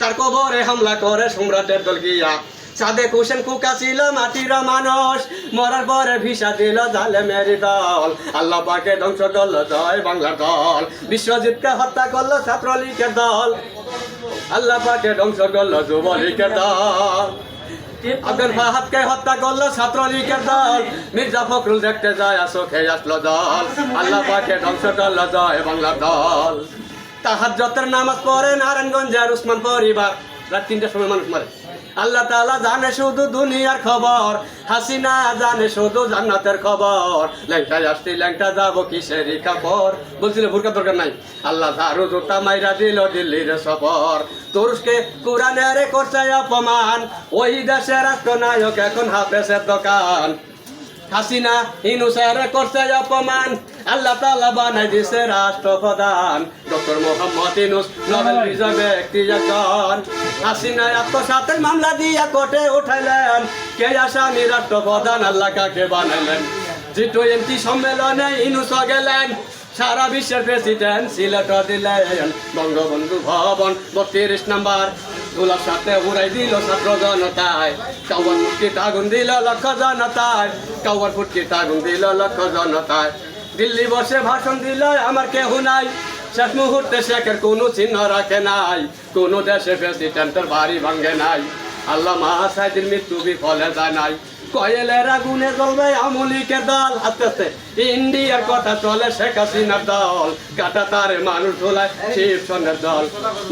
তার কবরে হামলা করে সম্রাটের দল গিয়া সাদে কুশেন কুকা ছিল মাটির মানুষ, মরার পরে ভিসা দিল জালে মেরি দল। আল্লাহ পাকে ধ্বংস করল জয় বাংলার দল। বিশ্বজিৎকে হত্যা করল ছাত্রলীগের দল। আল্লাহ পাকে ধ্বংস করল যুবলীগের দল। আব্দুল ফাহাদকে হত্যা করল ছাত্রলীগের দল। মির্জা ফখরুল দেখতে যায় চোখে আসলো দল আল্লাহ পাকে ধ্বংস করল জয় বাংলার দল। তাহাজ্জতের নামাজ পড়ে নারায়ণগঞ্জের উসমান পরিবার। রাত তিনটার সময় মানুষ মারে। আল্লাহ তাআলা জানে শুধু দুনিয়ার খবর, হাসিনা জানে শুধু জান্নাতের খবর। ল্যাংটায় আসছি ল্যাংটা যাব কিসেরই কাপড় বলছিল ভুরকা দরকার নাই। আল্লাহ ঝাড়ু জুতা মাইরা দিল দিল্লির সফর। তুরস্কে কোরআনের করছে অপমান, ওই দেশের রাষ্ট্রনায়ক এখন হাফেসের দোকান। হাসিনা ইনুসার করছে অপমান, আল্লাহ তাআলা বানাই দিছে রাষ্ট্রপ্রধান। ডক্টর মোহাম্মদ ইনুস নোবেল বিজয় ব্যক্তি একজন হাসিনা আত্মসাতের মামলা দিয়া কোর্টে উঠাইলেন। কে আসামি রাষ্ট্রপ্রধান? আল্লাহ কাকে বানাইলেন জি টোয়েন্টি সম্মেলনে ইনুস গেলেন। সারা বিশ্বের প্রেসিডেন্ট সিলেট দিলেন। বঙ্গবন্ধু ভবন বত্রিশ নাম্বার। গোলাপ সাথে উড়াই দিল ছাত্র জনতায়। কাউয়ার ফুটকি আগুন দিল লক্ষ জনতায়। কাউয়ার ফুটকি আগুন দিল লক্ষ জনতায়। দিল্লি বসে ভাষণ দিল আমার কেহ নাই। শেষ মুহূর্তে শেখের কোনো চিহ্ন রাখে নাই। কোনো দেশে প্রেসিডেন্টের বাড়ি ভাঙে নাই। আল্লাহ মাহাসাইদিন মৃত্যু বিফলে যায় নাই। কয়েলের আগুনে জ্বলবে আমলিকের দল। আস্তে আস্তে। ইন্ডিয়ার কথা চলে শেখ হাসিনার দল। কাটা তারে মানুষ ধোলায় শিবসনের দল।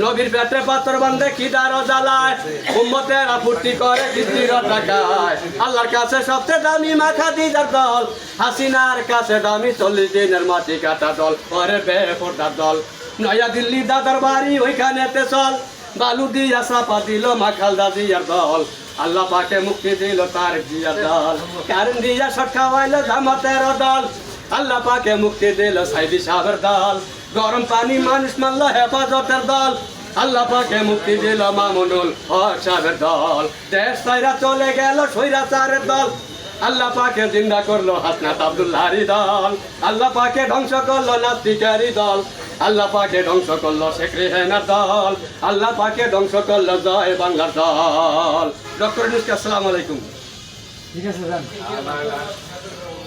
নবীর পেটে পাথর বান্ধে খিদার জ্বালায় উম্মতের আপত্তি করে কিস্তির টাকায়। আল্লাহর কাছে সবচেয়ে দামি মাখা দিদার দল। হাসিনার কাছে দামি চল্লিশ দিনের মাটি কাটা দল। পরে বেফোটার দল। নয়া দিল্লি দাদার বাড়ি ওইখানেতে চল। বালু দিয়া চাপা দিল মাখাল দাদিয়ার দল। আল্লাহ পাকে মুক্তি দিল তার জিয়া দল। কারণ দিয়া শট খাওয়াইল জামাতের দল আল্লাহ পাকে মুক্তি দিল সাইদি সাহেবের দল। গরম পানি মানুষ মারল হেফাজতের দল। আল্লাহ পাকে মুক্তি দিল মামুনুল হক সাহেবের দল। দেশ সাইরা চলে গেল সৈরাচারের দল। আল্লাহ পাকে জিন্দা করল হাসনাত আব্দুল্লাহরি দল আল্লাহ পাকে ধ্বংস করল নাস্তিকারি দল আল্লাহ পাকে ধ্বংস করল শেখ রেহানার দল। আল্লাহ পাকে ধ্বংস করল জয় বাংলার দল। ডক্টর ইউনুসকে আসসালামু আলাইকুম। ঠিক আছে